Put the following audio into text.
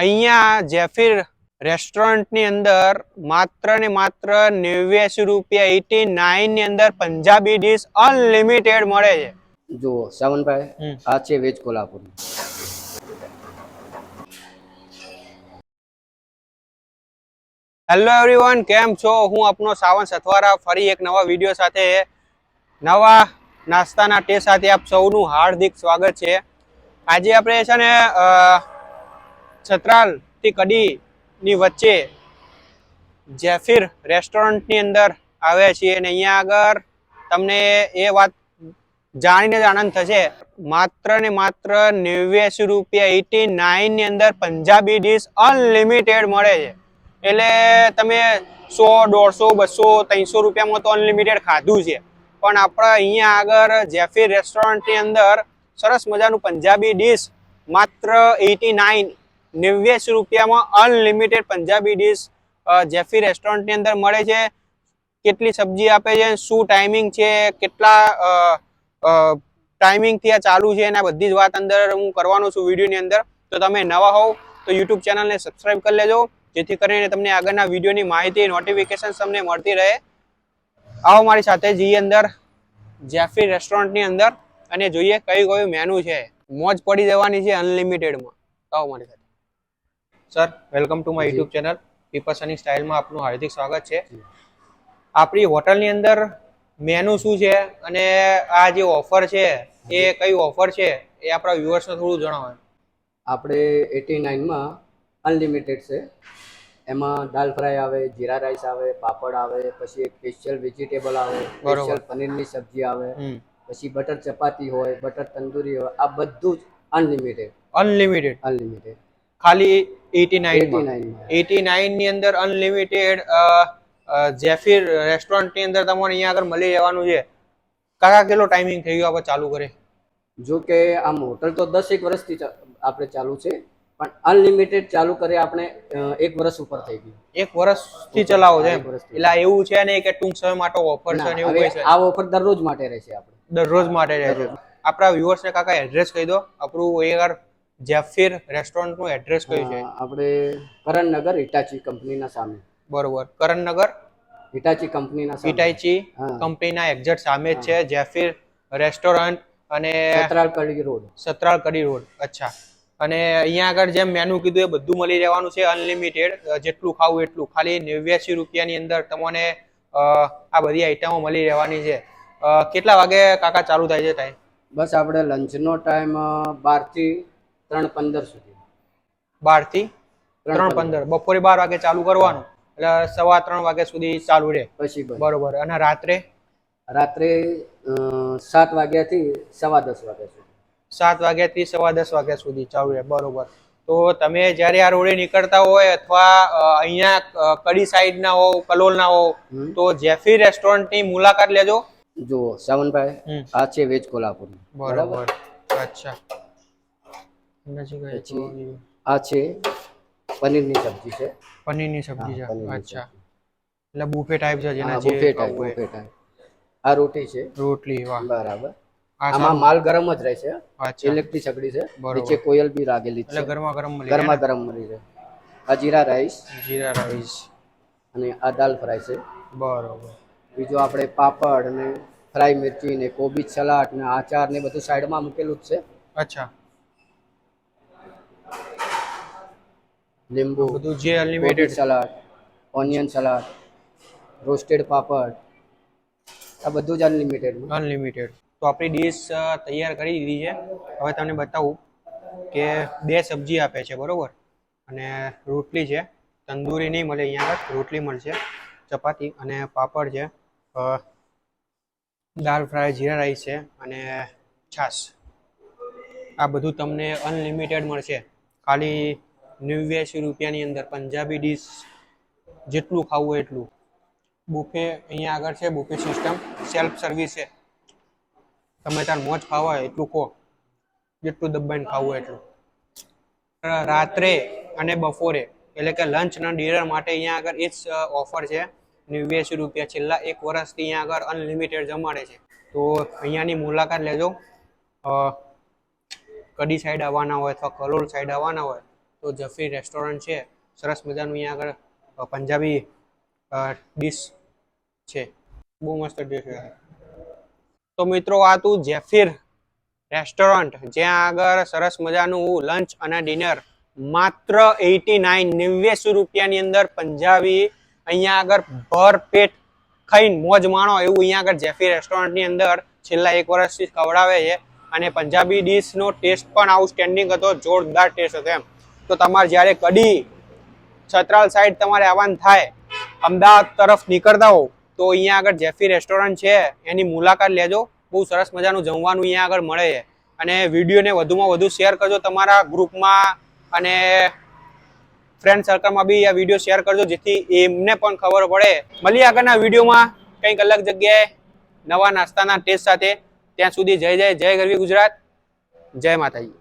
અહીંયા જેફીર રેસ્ટોરન્ટની અંદર માત્ર ને માત્ર નેવ્યાસી રૂપિયા એટી નાઇનની અંદર પંજાબી ડીશ અનલિમિટેડ મળે છે. જુઓ સાવનભાઈ. આ છે વેજ કોલ્હાપુર હેલો એવરીવન કેમ છો? હું આપનો સાવન સથવારા ફરી એક નવા વીડિયો સાથે નવા નાસ્તાના ટેસ્ટ સાથે આપ સૌનું હાર્દિક સ્વાગત છે. આજે આપણે છે ને અ, છત્રાલથી કડીની વચ્ચે જેફીર રેસ્ટોરન્ટની અંદર આવ્યા છીએ અને અહીંયા આગળ તમને એ વાત જાણીને જ આનંદ થશે. માત્ર ને માત્ર નેવ્યાસી રૂપિયા એટી નાઇનની અંદર પંજાબી ડીશ અનલિમિટેડ મળે છે. એટલે તમે સો દોઢસો બસો ત્રણસો રૂપિયામાં તો અનલિમિટેડ ખાધું છે. પણ આપણે અહીંયા આગળ જેફિર રેસ્ટોરન્ટની અંદર સરસ મજાનું પંજાબી ડીશ માત્ર એટી નાઇન નેવ્યાસી રૂપિયામાં અનલિમિટેડ પંજાબી ડીશ જેફી રેસ્ટોરન્ટની અંદર મળે છે. કેટલી સબ્જી આપે છે, શું ટાઈમિંગ છે, કેટલા ટાઈમિંગથી આ ચાલુ છે, એના બધી જ વાત અંદર હું કરવાનો છું વિડીયોની અંદર. તો તમે નવા હોવ તો યુટ્યુબ ચેનલને સબસ્ક્રાઈબ કરી લેજો, જેથી કરીને તમને આગળના વિડીયોની માહિતી નોટિફિકેશન તમને મળતી રહે. આવો મારી સાથે જઈએ અંદર, જેફી રેસ્ટોરન્ટની અંદર, અને જોઈએ કયું કયું મેનુ છે. મોજ પડી જવાની છે અનલિમિટેડમાં. આવો મારી સાથે. Sir welcome to my YouTube channel પીપસની સ્ટાઇલમાં આપનું હાર્દિક સ્વાગત છે. આપણી હોટલની અંદર મેનુ શું છે અને આ જે ઓફર છે એ કઈ ઓફર છે એ આપણા વ્યુઅર્સને થોડું જણાવો. આપણે એટી નાઇનમાં અનલિમિટેડ છે. એમાં દાલ ફ્રાય આવે જીરા રાઈસ આવે પાપડ આવે પછી એક સ્પેશિયલ વેજીટેબલ આવે. સ્પેશિયલ પનીરની સબ્જી આવે પછી બટર ચપાતી હોય બટર તંદૂરી હોય આ બધું જ અનલિમિટેડ અનલિમિટેડ અનલિમિટેડ ખાલી એટી નાઇન એટી નાઇનની અંદર અનલિમિટેડ જેફીર રેસ્ટોરન્ટની અંદર તમારે અહીંયા આગળ મળી રહેવાનું છે. કાકા કેટલો ટાઈમિંગ થઈ ગયો આપણે ચાલુ કરે? જો કે આમ હોટલ તો દસ એક વર્ષથી આપણે ચાલુ છે પણ અનલિમિટેડ ચાલુ કરે આપણે એક વર્ષ ઉપર થઈ ગયું. એક વર્ષથી ચલાવો છે એટલે એવું છે નહીં કે ટૂંક સમય માટે ઓફર છે ને એવું કઈ છે? આ ઓફર દરરોજ માટે રહેશે આપણે. દરરોજ માટે રહેશે. આપણા વ્યુઅર્સને કાકા એડ્રેસ કહી દો. આપણું એ યાર જેફીર રેસ્ટોરન્ટનું એડ્રેસ કયું છે? આપણે કરણનગર હિટાચી કંપનીના સામે. બરોબર. કરણનગર? હિટાચી કંપનીના સામે. હિટાચી કંપનીના એક્ઝેક્ટ સામે જ છે જેફીર રેસ્ટોરન્ટ અને સતરાલ કડી રોડ. સતરાલ કડી રોડ. અચ્છા. અને અહીંયા આગળ જેમ મેનુ કીધું એ બધું મળી રહેવાનું છે અનલિમિટેડ જેટલું ખાવું એટલું. ખાલી નેવ્યાસી રૂપિયાની અંદર તમને આ બધી આઈટમો મળી રહેવાની છે. કેટલા વાગે કાકા ચાલુ થાય છે ટાઈમ બસ આપણે લંચનો ટાઈમ બારથી ત્રણ પંદર સુધી. બારથી ત્રણ પંદર. બપોરે બાર વાગે ચાલુ કરવાનું. એટલે સવા ત્રણ વાગ્યા સુધી ચાલુ રહે. પછી બરોબર. અને રાત્રે? રાત્રે સાત વાગ્યાથી સવા દસ વાગ્યા સુધી. સાત વાગ્યાથી સવા દસ વાગ્યા સુધી ચાલુ રહે. બરોબર. તો તમે જ્યારે આ રોડે નીકળતા હોય અથવા અહીંયા કડી સાઈડના હો કલોલના હો તો જેફી રેસ્ટોરન્ટની મુલાકાત લેજો. જુઓ સાવનભાઈ. આ છે વેજ કોલ્હાપુર બરોબર. અચ્છા. પછી આ છે પનીરની સબ્જી છે. પનીરની સબ્જી છે. અચ્છા. એટલે બુફે ટાઈપ છે જેના જે બુફે ટાઈપ ખાવું હોય. આ રોટી છે. રોટલી વાહ. બરાબર. આમાં માલ ગરમ જ રહેશે અચ્છા. ઇલેક્ટ્રિક સગડી છે. નીચે કોયલ બી લાગેલી એટલે છે. ગરમા ગરમ મળી ગરમા ગરમ મળી રહે આ જીરા રાઈસ. જીરા રાઈસ. અને આ દાલ ફ્રાય છે. બરોબર. બીજું આપણે પાપડ અને ફ્રાય મિર્ચી ને કોબીજ સલાડ ને આચાર ને બધું સાઈડમાં મૂકેલું જ છે. અચ્છા. લીંબુ બધું જે unlimited salad onion salad roasted papad આ બધું જ અનલિમિટેડ અનલિમિટેડ તો આપણી ડીશ તૈયાર કરી દીધી છે. હવે તમને બતાવું કે બે સબ્જી આપે છે બરોબર? અને રોટલી છે તંદૂરી નહીં મળે અહીંયા આગળ રોટલી મળશે ચપાતી અને પાપડ છે દાળ ફ્રાય જીરા રાઈસ છે અને છાશ. આ બધું તમને અનલિમિટેડ મળશે. ખાલી નેવ્યાસી રૂપિયાની અંદર પંજાબી ડીશ જેટલું ખાવું હોય એટલું. બુફે અહીંયા આગળ છે, બુફે સિસ્ટમ સેલ્ફ સર્વિસ છે. તમે તાર મોજ ખાવા એટલું કહો. જેટલું દબાઈને ખાવું એટલું. રાત્રે અને બપોરે, એટલે કે લંચ અને ડિનર માટે અહીંયા આગળ એ જ ઓફર છે. નેવ્યાસી રૂપિયા છેલ્લા એક વર્ષથી અહીંયા આગળ અનલિમિટેડ જમાડે છે. તો અહીંયાની મુલાકાત લેજો. કડી સાઈડ આવવાના હોય અથવા કલોલ સાઈડ આવવાના હોય તો જફરી રેસ્ટોરન્ટ છે. સરસ મજાનું અહીંયા આગળ પંજાબી ડીશ છે. બહુ મસ્ત ડીશ છે. તો મિત્રો, આ તું જેફીર રેસ્ટોરન્ટ જ્યાં આગળ સરસ મજાનું લંચ અને ડિનર માત્ર એટી નાઇન નેવ્યાસી રૂપિયાની અંદર પંજાબી અહીંયા આગળ ભરપેટ ખાઈને મોજ માણો એવું અહીંયા આગળ જેફી રેસ્ટોરન્ટની અંદર છેલ્લા એક વર્ષથી ખવડાવે છે. અને પંજાબી ડીશનો ટેસ્ટ પણ આઉટસ્ટેન્ડિંગ હતો, જોરદાર ટેસ્ટ હતો એમ. તો તમારે જ્યારે કડી છત્રાલ સાઈડ તમારે આવવાનું થાય, અમદાવાદ તરફ નીકળતા હો તો અહીંયા આગળ જેફી રેસ્ટોરન્ટ છે, એની મુલાકાત લેજો. બહુ સરસ મજાનું જમવાનું અહીંયા આગળ મળે છે. અને વિડીયોને વધુમાં વધુ શેર કરજો તમારા ગ્રુપમાં અને ફ્રેન્ડ સર્કલમાં બી આ વીડિયો શેર કરજો, જેથી એમને પણ ખબર પડે. મળીએ આગળના વિડીયોમાં કંઈક અલગ જગ્યાએ નવા નાસ્તાના ટેસ્ટ સાથે. ત્યાં સુધી જય જય જય ગરવી ગુજરાત. જય માતાજી.